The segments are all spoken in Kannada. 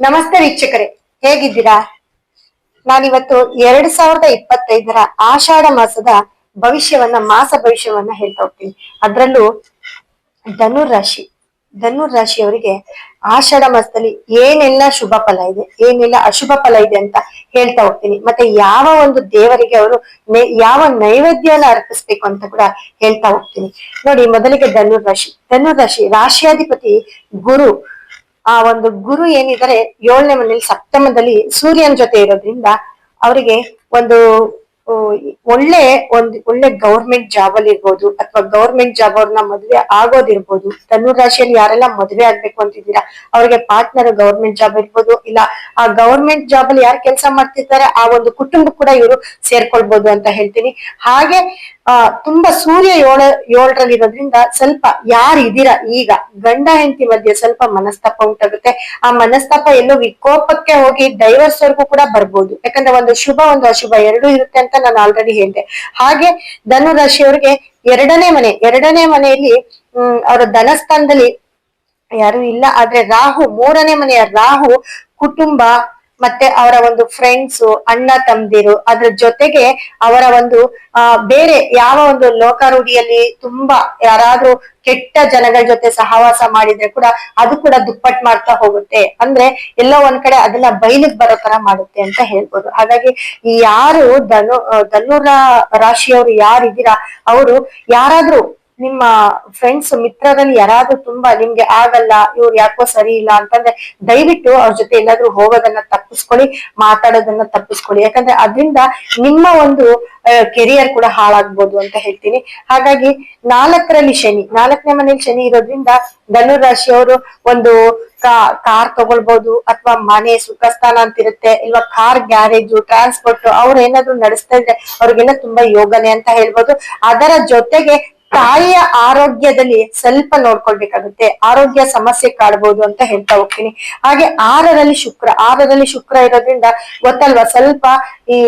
ನಮಸ್ತೆ ವೀಕ್ಷಕರೇ, ಹೇಗಿದ್ದೀರಾ? ನಾನಿವತ್ತು ಎರಡ್ ಸಾವಿರದ ಇಪ್ಪತ್ತೈದರ ಆಷಾಢ ಮಾಸದ ಭವಿಷ್ಯವನ್ನ, ಮಾಸ ಭವಿಷ್ಯವನ್ನ ಹೇಳ್ತಾ ಹೋಗ್ತೀನಿ. ಅದ್ರಲ್ಲೂ ಧನುರ್ ರಾಶಿ ಧನುರ್ ರಾಶಿಯವರಿಗೆ ಆಷಾಢ ಮಾಸದಲ್ಲಿ ಏನೆಲ್ಲ ಶುಭ ಫಲ ಇದೆ, ಏನೆಲ್ಲ ಅಶುಭ ಫಲ ಇದೆ ಅಂತ ಹೇಳ್ತಾ ಹೋಗ್ತೀನಿ. ಮತ್ತೆ ಯಾವ ಒಂದು ದೇವರಿಗೆ ಅವರು ಯಾವ ನೈವೇದ್ಯನ ಅರ್ಪಿಸ್ಬೇಕು ಅಂತ ಕೂಡ ಹೇಳ್ತಾ ಹೋಗ್ತೀನಿ. ನೋಡಿ, ಮೊದಲಿಗೆ ಧನುರ್ ರಾಶಿ. ಧನುರ್ ರಾಶಿ ರಾಶಿಯಾಧಿಪತಿ ಗುರು ಆ ಒಂದು ಗುರು ಏನಿದ್ದಾರೆ ಏಳನೇ ಮನೆಯಲ್ಲಿ ಸಪ್ತಮದಲ್ಲಿ ಸೂರ್ಯನ ಜೊತೆ ಇರೋದ್ರಿಂದ ಅವರಿಗೆ ಒಂದು ಒಳ್ಳೆ ಒಂದು, ಒಳ್ಳೆ ಗೌರ್ಮೆಂಟ್ ಜಾಬ್ ಅಲ್ಲಿ ಇರ್ಬೋದು, ಅಥವಾ ಗೌರ್ಮೆಂಟ್ ಜಾಬ್ ಅವ್ರನ್ನ ಮದ್ವೆ ಆಗೋದಿರ್ಬೋದು ಧನು ರಾಶಿಯಲ್ಲಿ ಯಾರೆಲ್ಲ ಮದ್ವೆ ಆಗ್ಬೇಕು ಅಂತಿದ್ದೀರಾ, ಅವ್ರಿಗೆ ಪಾರ್ಟ್ನರ್ ಗೌರ್ಮೆಂಟ್ ಜಾಬ್ ಇರ್ಬೋದು, ಇಲ್ಲ ಆ ಗೌರ್ಮೆಂಟ್ ಜಾಬ್ ಅಲ್ಲಿ ಯಾರು ಕೆಲಸ ಮಾಡ್ತಿರ್ತಾರೆ, ಆ ಒಂದು ಕುಟುಂಬ ಕೂಡ ಇವರು ಸೇರ್ಕೊಳ್ಬಹುದು ಅಂತ ಹೇಳ್ತೀನಿ. ಹಾಗೆ, ಆ, ತುಂಬಾ ಸೂರ್ಯ ಏಳ, ಏಳರಲ್ಲಿ ಇರೋದ್ರಿಂದ ಸ್ವಲ್ಪ ಯಾರು ಇದೀರಾ ಈಗ, ಗಂಡ ಹೆಂಡತಿ ಮಧ್ಯೆ ಸ್ವಲ್ಪ ಮನಸ್ತಾಪ ಉಂಟಾಗುತ್ತೆ. ಆ ಮನಸ್ತಾಪ ಎಲ್ಲೋ ವಿಕೋಪಕ್ಕೆ ಹೋಗಿ ಡೈವರ್ಸ್ ವರ್ಗೂ ಕೂಡ ಬರ್ಬೋದು. ಯಾಕಂದ್ರೆ ಒಂದು ಶುಭ, ಒಂದು ಅಶುಭ ಎರಡೂ ಇರುತ್ತೆ ಅಂತ ನಾನು ಆಲ್ರೆಡಿ ಹೇಳಿದೆ. ಹಾಗೆ ಧನು ರಾಶಿಯವರಿಗೆ ಎರಡನೇ ಮನೆ, ಎರಡನೇ ಮನೆಯಲ್ಲಿ, ಹ್ಮ್, ಅವರ ಧನಸ್ಥಾನದಲ್ಲಿ ಯಾರು ಇಲ್ಲ, ಆದ್ರೆ ರಾಹು, ಮೂರನೇ ಮನೆಯ ರಾಹು ಕುಟುಂಬ ಮತ್ತೆ ಅವರ ಒಂದು ಫ್ರೆಂಡ್ಸ್ ಅಣ್ಣ ತಂದಿರು ಅದ್ರ ಜೊತೆಗೆ ಅವರ ಒಂದು ಬೇರೆ ಯಾವ ಒಂದು ಲೋಕಾರೂಢಿಯಲ್ಲಿ ತುಂಬಾ ಯಾರಾದ್ರೂ ಕೆಟ್ಟ ಜನಗಳ ಜೊತೆ ಸಹವಾಸ ಮಾಡಿದ್ರೆ ಕೂಡ ಅದು ಕೂಡ ದುಪ್ಪಟ್ ಮಾಡ್ತಾ ಹೋಗುತ್ತೆ. ಅಂದ್ರೆ ಎಲ್ಲೋ ಒಂದ್ ಕಡೆ ಅದನ್ನ ಬಯಲಿಗೆ ಬರೋ ತರ ಮಾಡುತ್ತೆ ಅಂತ ಹೇಳ್ಬೋದು. ಹಾಗಾಗಿ ಯಾರು ಧನು ಧನುರ ರಾಶಿಯವರು ಯಾರಿದ್ದೀರಾ, ಅವರು ಯಾರಾದ್ರೂ ನಿಮ್ಮ ಫ್ರೆಂಡ್ಸ್ ಮಿತ್ರರಲ್ಲಿ ಯಾರಾದ್ರೂ ತುಂಬಾ ನಿಮ್ಗೆ ಆಗಲ್ಲ, ಇವ್ರು ಯಾಕೋ ಸರಿ ಇಲ್ಲ ಅಂತಂದ್ರೆ ದಯವಿಟ್ಟು ಅವ್ರ ಜೊತೆ ಎಲ್ಲಾದ್ರೂ ಹೋಗೋದನ್ನ ತಪ್ಪಿಸ್ಕೊಳ್ಳಿ, ಮಾತಾಡೋದನ್ನ ತಪ್ಪಿಸ್ಕೊಳ್ಳಿ. ಯಾಕಂದ್ರೆ ಅದರಿಂದ ನಿಮ್ಮ ಒಂದು ಕೆರಿಯರ್ ಕೂಡ ಹಾಳಾಗ್ಬೋದು ಅಂತ ಹೇಳ್ತೀನಿ. ಹಾಗಾಗಿ ನಾಲ್ಕರಲ್ಲಿ ಶನಿ, ನಾಲ್ಕನೇ ಮನೇಲಿ ಶನಿ ಇರೋದ್ರಿಂದ ಧನುರಾಶಿಯವರು ರಾಶಿಯವರು ಒಂದು ಕಾರ್ ತಗೊಳ್ಬಹುದು ಅಥವಾ ಮನೆ ಸುಖಸ್ಥಾನ ಅಂತ ಇರುತ್ತೆ ಇಲ್ವಾ ಕಾರ್, ಗ್ಯಾರೇಜು ಟ್ರಾನ್ಸ್ಪೋರ್ಟ್ ಅವ್ರು ಏನಾದ್ರು ನಡೆಸ್ತಾ ಇದ್ರೆ ಅವ್ರಿಗೆಲ್ಲ ತುಂಬಾ ಯೋಗನೆ ಅಂತ ಹೇಳ್ಬೋದು. ಅದರ ಜೊತೆಗೆ ತಾಯಿಯ ಆರೋಗ್ಯದಲ್ಲಿ ಸ್ವಲ್ಪ ನೋಡ್ಕೊಳ್ಬೇಕಾಗುತ್ತೆ. ಆರೋಗ್ಯ ಸಮಸ್ಯೆ ಕಾಡ್ಬೋದು ಅಂತ ಹೇಳ್ತಾ ಹೋಗ್ತೀನಿ. ಹಾಗೆ ಆರರಲ್ಲಿ ಶುಕ್ರ ಆರರಲ್ಲಿ ಶುಕ್ರ ಇರೋದ್ರಿಂದ ಗೊತ್ತಲ್ವಾ? ಸ್ವಲ್ಪ ಈ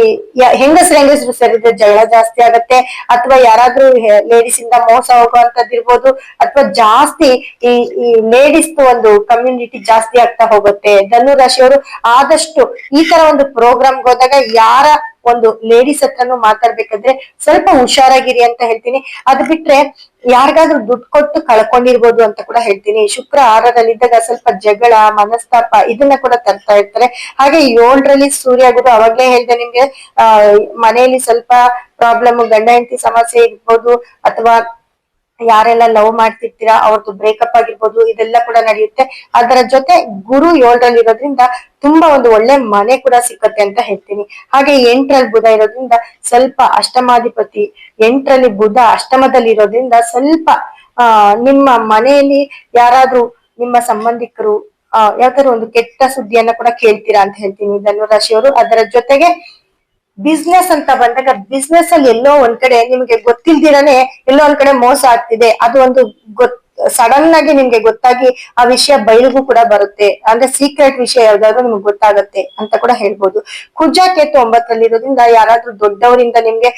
ಹೆಂಗಸರು ಹೆಂಗಸ್ರು ಸೇರಿದ್ರೆ ಜಗಳ ಜಾಸ್ತಿ ಆಗತ್ತೆ, ಅಥವಾ ಯಾರಾದ್ರೂ ಲೇಡೀಸ್ ಇಂದ ಮೋಸ ಹೋಗುವಂತದ್ದು ಇರ್ಬೋದು ಅಥವಾ ಜಾಸ್ತಿ ಈ ಈ ಲೇಡೀಸ್ ಒಂದು ಕಮ್ಯುನಿಟಿ ಜಾಸ್ತಿ ಆಗ್ತಾ ಹೋಗುತ್ತೆ. ಧನುರಾಶಿಯವರು ಆದಷ್ಟು ಈ ತರ ಒಂದು ಪ್ರೋಗ್ರಾಮ್ಗೆ ಹೋದಾಗ ಯಾರ ಒಂದು ಲೇಡೀಸ್ ಹತ್ರನು ಮಾತಾಡ್ಬೇಕಂದ್ರೆ ಸ್ವಲ್ಪ ಹುಷಾರಾಗಿರಿ ಅಂತ ಹೇಳ್ತೀನಿ. ಅದ್ ಬಿಟ್ರೆ ಯಾರಿಗಾದ್ರೂ ದುಡ್ಡು ಕೊಟ್ಟು ಕಳ್ಕೊಂಡಿರ್ಬೋದು ಅಂತ ಕೂಡ ಹೇಳ್ತೀನಿ. ಶುಕ್ರ ಆರರಲ್ಲಿದ್ದಾಗ ಸ್ವಲ್ಪ ಜಗಳ, ಮನಸ್ತಾಪ ಇದನ್ನ ಕೂಡ ತರ್ತಾ ಇರ್ತಾರೆ. ಹಾಗೆ ಏಳರಲ್ಲಿ ಸೂರ್ಯ ಗುರು ಅವಾಗ್ಲೇ ಹೇಳ್ದೆ ನಿಮ್ಗೆ. ಮನೆಯಲ್ಲಿ ಸ್ವಲ್ಪ ಪ್ರಾಬ್ಲಮ್ ಗಂಡ ಹೆಂಡತಿ ಸಮಸ್ಯೆ ಇರ್ಬೋದು ಅಥವಾ ಯಾರೆಲ್ಲ ಲವ್ ಮಾಡ್ತಿರ್ತೀರಾ ಅವ್ರದ್ದು ಬ್ರೇಕಪ್ ಆಗಿರ್ಬೋದು, ಇದೆಲ್ಲ ಕೂಡ ನಡೆಯುತ್ತೆ. ಅದರ ಜೊತೆ ಗುರು ಏಳರಲ್ಲಿ ಇರೋದ್ರಿಂದ ತುಂಬಾ ಒಂದು ಒಳ್ಳೆ ಮನೆ ಕೂಡ ಸಿಕ್ಕತ್ತೆ ಅಂತ ಹೇಳ್ತೀನಿ. ಹಾಗೆ ಎಂಟರಲ್ಲಿ ಬುಧ ಇರೋದ್ರಿಂದ ಸ್ವಲ್ಪ ಅಷ್ಟಮಾಧಿಪತಿ, ಎಂಟರಲ್ಲಿ ಬುಧ ಅಷ್ಟಮದಲ್ಲಿ ಇರೋದ್ರಿಂದ ಸ್ವಲ್ಪ ನಿಮ್ಮ ಮನೆಯಲ್ಲಿ ಯಾರಾದ್ರೂ ನಿಮ್ಮ ಸಂಬಂಧಿಕರು, ಆ, ಯಾವ್ದಾದ್ರು ಒಂದು ಕೆಟ್ಟ ಸುದ್ದಿಯನ್ನ ಕೂಡ ಕೇಳ್ತೀರಾ ಅಂತ ಹೇಳ್ತೀನಿ. ಧನುರಾಶಿಯವರು ಅದರ ಜೊತೆಗೆ ಬಿಸ್ನೆಸ್ ಅಂತ ಬಂದಾಗ ಬಿಸ್ನೆಸ್ ಅಲ್ಲಿ ಎಲ್ಲೋ ಒಂದ್ ಕಡೆ ನಿಮ್ಗೆ ಗೊತ್ತಿಲ್ದಿರಾನೆ ಎಲ್ಲೋ ಒಂದ್ ಕಡೆ ಮೋಸ ಆಗ್ತಿದೆ. ಅದು ಒಂದು ಗೊತ್ ಸಡನ್ ಆಗಿ ನಿಮ್ಗೆ ಗೊತ್ತಾಗಿ ಆ ವಿಷಯ ಬಯಲಿಗೂ ಕೂಡ ಬರುತ್ತೆ. ಅಂದ್ರೆ ಸೀಕ್ರೆಟ್ ವಿಷಯ ಯಾವ್ದಾದ್ರು ನಿಮ್ಗೆ ಗೊತ್ತಾಗತ್ತೆ ಅಂತ ಕೂಡ ಹೇಳ್ಬೋದು. ಕುಜ ಕೇತು ಒಂಬತ್ತರಲ್ಲಿ ಇರೋದ್ರಿಂದ ಯಾರಾದ್ರೂ ದೊಡ್ಡವರಿಂದ ನಿಮ್ಗೆ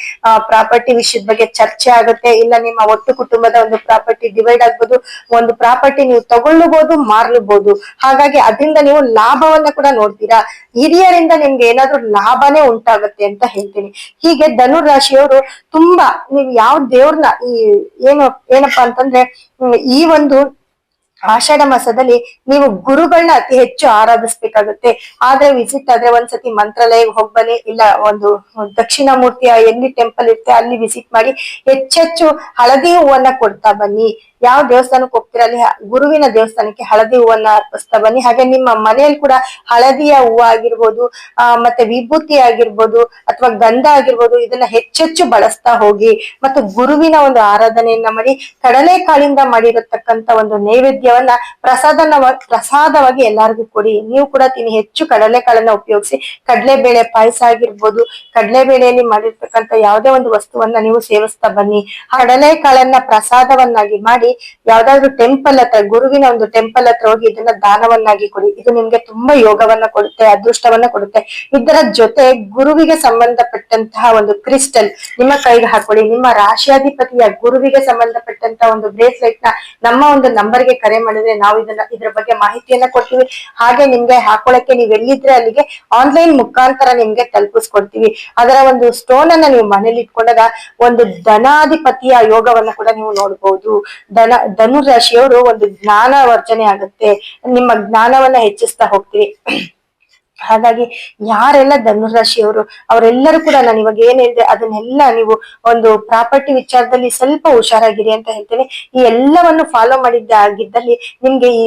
ಪ್ರಾಪರ್ಟಿ ವಿಷಯದ ಬಗ್ಗೆ ಚರ್ಚೆ ಆಗುತ್ತೆ, ಇಲ್ಲ ನಿಮ್ಮ ಒಟ್ಟು ಕುಟುಂಬದ ಒಂದು ಪ್ರಾಪರ್ಟಿ ಡಿವೈಡ್ ಆಗ್ಬೋದು, ಒಂದು ಪ್ರಾಪರ್ಟಿ ನೀವು ತಗೊಳ್ಳಬಹುದು ಮಾರ್ಲಬಹುದು ಹಾಗಾಗಿ ಅದರಿಂದ ನೀವು ಲಾಭವನ್ನ ಕೂಡ ನೋಡ್ತೀರಾ. ಹಿರಿಯರಿಂದ ನಿಮ್ಗೆ ಏನಾದ್ರೂ ಲಾಭನೇ ಉಂಟಾಗುತ್ತೆ ಅಂತ ಹೇಳ್ತೀನಿ. ಹೀಗೆ ಧನುರ್ ರಾಶಿಯವರು ತುಂಬಾ, ನೀವು ಯಾವ ದೇವ್ರನ್ನ ಈ, ಏನು, ಏನಪ್ಪಾ ಅಂತಂದ್ರೆ ಈ ಒಂದು ಆಷಾಢ ಮಾಸದಲ್ಲಿ ನೀವು ಗುರುಗಳನ್ನ ಅತಿ ಹೆಚ್ಚು ಆರಾಧಿಸ್ಬೇಕಾಗುತ್ತೆ. ಆದ್ರೆ ವಿಸಿಟ್ ಆದ್ರೆ ಒಂದ್ಸತಿ ಮಂತ್ರಾಲಯಕ್ಕೆ ಹೋಗ್ಬನಿ ಇಲ್ಲ ಒಂದು ದಕ್ಷಿಣ ಮೂರ್ತಿಯ ಎಲ್ಲಿ ಟೆಂಪಲ್ ಇರುತ್ತೆ ಅಲ್ಲಿ ವಿಸಿಟ್ ಮಾಡಿ ಹೆಚ್ಚೆಚ್ಚು ಹಳದಿ ಹೂವನ್ನ ಕೊಡ್ತಾ ಬನ್ನಿ. ಯಾವ ದೇವಸ್ಥಾನಕ್ಕೆ ಹೋಗ್ತೀರಾ? ಅಲ್ಲಿ ಗುರುವಿನ ದೇವಸ್ಥಾನಕ್ಕೆ ಹಳದಿ ಹೂವನ್ನ ಅರ್ಪಿಸ್ತಾ ಬನ್ನಿ. ಹಾಗೆ ನಿಮ್ಮ ಮನೆಯಲ್ಲಿ ಕೂಡ ಹಳದಿಯ ಹೂವ ಆಗಿರ್ಬೋದು, ಆ, ಮತ್ತೆ ವಿಭೂತಿ ಆಗಿರ್ಬೋದು, ಅಥವಾ ಗಂಧ ಆಗಿರ್ಬೋದು, ಇದನ್ನ ಹೆಚ್ಚೆಚ್ಚು ಬಳಸ್ತಾ ಹೋಗಿ, ಮತ್ತು ಗುರುವಿನ ಒಂದು ಆರಾಧನೆಯನ್ನ ಮಾಡಿ ಕಡಲೆಕಾಳಿಂದ ಮಾಡಿರತಕ್ಕಂತ ಒಂದು ನೈವೇದ್ಯವನ್ನ ಪ್ರಸಾದನ ಪ್ರಸಾದವಾಗಿ ಎಲ್ಲರಿಗೂ ಕೊಡಿ. ನೀವು ಕೂಡ ತಿನ್ನಿ, ಹೆಚ್ಚು ಕಡಲೆಕಾಳನ್ನ ಉಪಯೋಗಿಸಿ, ಕಡಲೆಬೇಳೆ ಪಾಯಸ ಆಗಿರ್ಬೋದು, ಕಡಲೆಬೇಳೆಯಲ್ಲಿ ಮಾಡಿರ್ತಕ್ಕಂಥ ಯಾವುದೇ ಒಂದು ವಸ್ತುವನ್ನ ನೀವು ಸೇವಿಸ್ತಾ ಬನ್ನಿ. ಕಡಲೆಕಾಳನ್ನ ಪ್ರಸಾದವನ್ನಾಗಿ ಮಾಡಿ ಯಾವ್ದಾದ್ರು ಟೆಂಪಲ್ ಹತ್ರ, ಗುರುವಿನ ಒಂದು ಟೆಂಪಲ್ ಹತ್ರ ಹೋಗಿ ಇದನ್ನ ದಾನವನ್ನಾಗಿ ಕೊಡಿ. ಇದು ನಿಮ್ಗೆ ತುಂಬಾ ಯೋಗವನ್ನ ಕೊಡುತ್ತೆ, ಅದೃಷ್ಟವನ್ನ ಕೊಡುತ್ತೆ. ಇದರ ಜೊತೆ ಗುರುವಿಗೆ ಸಂಬಂಧಪಟ್ಟಂತಹ ಒಂದು ಕ್ರಿಸ್ಟಲ್ ನಿಮ್ಮ ಕೈಗೆ ಹಾಕೊಳ್ಳಿ ನಿಮ್ಮ ರಾಶಿಯಾಧಿಪತಿಯ ಗುರುವಿಗೆ ಸಂಬಂಧಪಟ್ಟಂತಹ ಒಂದು ಬ್ರೇಸ್ಲೆಟ್ನ ನಮ್ಮ ಒಂದು ನಂಬರ್ಗೆ ಕರೆ ಮಾಡಿದ್ರೆ ನಾವು ಇದನ್ನ ಇದ್ರ ಬಗ್ಗೆ ಮಾಹಿತಿಯನ್ನ ಕೊಡ್ತೀವಿ. ಹಾಗೆ ನಿಮ್ಗೆ ಹಾಕೊಳಕ್ಕೆ ನೀವ್ ಎಲ್ಲಿದ್ರೆ ಅಲ್ಲಿಗೆ ಆನ್ಲೈನ್ ಮುಖಾಂತರ ನಿಮ್ಗೆ ತಲುಪಿಸ್ಕೊಡ್ತೀವಿ. ಅದರ ಒಂದು ಸ್ಟೋನ್ ಅನ್ನ ನೀವು ಮನೇಲಿ ಇಟ್ಕೊಂಡಾಗ ಒಂದು ಧನಾಧಿಪತಿಯ ಯೋಗವನ್ನ ಕೂಡ ನೀವು ನೋಡ್ಬೋದು. ಧನ, ಧನುರಾಶಿಯವರು ಒಂದು ಜ್ಞಾನ ವರ್ಜನೆ ಆಗುತ್ತೆ. ನಿಮ್ಮ ಜ್ಞಾನವನ್ನ ಹೆಚ್ಚಿಸ್ತಾ ಹೋಗ್ತೀವಿ ಹಾಗಾಗಿ ಯಾರೆಲ್ಲ ಧನುರಾಶಿಯವರು, ಅವರೆಲ್ಲರೂ ಕೂಡ ನಾನು ಇವಾಗ ಏನ್ ಹೇಳಿದೆ, ಅದನ್ನೆಲ್ಲ ನೀವು ಒಂದು ಪ್ರಾಪರ್ಟಿ ವಿಚಾರದಲ್ಲಿ ಸ್ವಲ್ಪ ಹುಷಾರಾಗಿರಿ ಅಂತ ಹೇಳ್ತೇನೆ. ಈ ಎಲ್ಲವನ್ನು ಫಾಲೋ ಮಾಡಿದ್ದ ಆಗಿದ್ದಲ್ಲಿ ನಿಮ್ಗೆ ಈ,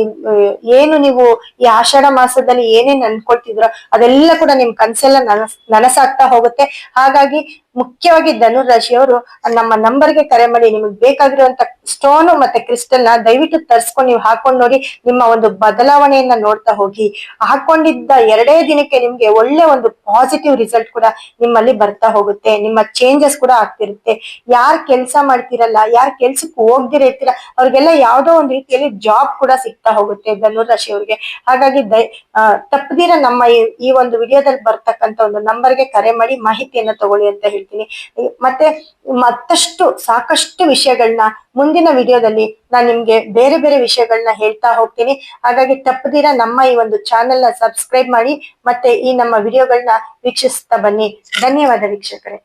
ಏನು ನೀವು ಈ ಆಷಾಢ ಮಾಸದಲ್ಲಿ ಏನೇನ್ ಅನ್ಕೊಳ್ತಿದ್ರೋ ಅದೆಲ್ಲ ಕೂಡ ನಿಮ್ ಕನ್ಸೆಲ್ಲ ನನಸ್, ನನಸಾಗ್ತಾ ಹೋಗುತ್ತೆ. ಹಾಗಾಗಿ ಮುಖ್ಯವಾಗಿ ಧನುರಾಶಿಯವರು ನಮ್ಮ ನಂಬರ್ಗೆ ಕರೆ ಮಾಡಿ, ನಿಮಗೆ ಬೇಕಾಗಿರುವಂತ ಸ್ಟೋನ್ ಮತ್ತೆ ಕ್ರಿಸ್ಟಲ್ನ ದಯವಿಟ್ಟು ತರ್ಸ್ಕೊಂಡು ನೀವು ಹಾಕೊಂಡ್ ನೋಡಿ, ನಿಮ್ಮ ಒಂದು ಬದಲಾವಣೆಯನ್ನ ನೋಡ್ತಾ ಹೋಗಿ. ಹಾಕೊಂಡಿದ್ದ ಎರಡೇ ದಿನಕ್ಕೆ ನಿಮ್ಗೆ ಒಳ್ಳೆ ಒಂದು ಪಾಸಿಟಿವ್ ರಿಸಲ್ಟ್ ಕೂಡ ನಿಮ್ಮಲ್ಲಿ ಬರ್ತಾ ಹೋಗುತ್ತೆ. ನಿಮ್ಮ ಚೇಂಜಸ್ ಕೂಡ ಆಗ್ತಿರುತ್ತೆ. ಯಾರ್ ಕೆಲಸ ಮಾಡ್ತಿರಲ್ಲ, ಯಾರ್ ಕೆಲ್ಸಕ್ಕೆ ಹೋಗ್ದಿರ ಇರ್ತೀರ, ಅವ್ರಿಗೆಲ್ಲ ಯಾವ್ದೋ ಒಂದು ರೀತಿಯಲ್ಲಿ ಜಾಬ್ ಕೂಡ ಸಿಗ್ತಾ ಹೋಗುತ್ತೆ ಧನುರಾಶಿ ಅವ್ರಿಗೆ. ಹಾಗಾಗಿ ದಯ ತಪ್ಪದಿರ ನಮ್ಮ ಈ- ಒಂದು ವಿಡಿಯೋದಲ್ಲಿ ಬರ್ತಕ್ಕಂತ ಒಂದು ನಂಬರ್ಗೆ ಕರೆ ಮಾಡಿ, ಮಾಹಿತಿಯನ್ನ ತಗೊಳ್ಳಿ ಅಂತ ಹೇಳ್ತೀನಿ. ಮತ್ತೆ ಮತ್ತಷ್ಟು ಸಾಕಷ್ಟು ವಿಷಯಗಳನ್ನ ಮುಂದಿನ ವಿಡಿಯೋದಲ್ಲಿ ನಾನು ನಿಮ್ಗೆ ಬೇರೆ ಬೇರೆ ವಿಷಯಗಳನ್ನ ಹೇಳ್ತಾ ಹೋಗ್ತೀನಿ. ಹಾಗಾಗಿ ತಪ್ಪದಿರ ನಮ್ಮ ಈ ಒಂದು ಚಾನೆಲ್ನ ಸಬ್ಸ್ಕ್ರೈಬ್ ಮಾಡಿ ಮತ್ತೆ ಈ ನಮ್ಮ ವಿಡಿಯೋಗಳನ್ನ ವೀಕ್ಷಿಸ್ತಾ ಬನ್ನಿ. ಧನ್ಯವಾದ ವೀಕ್ಷಕರೇ.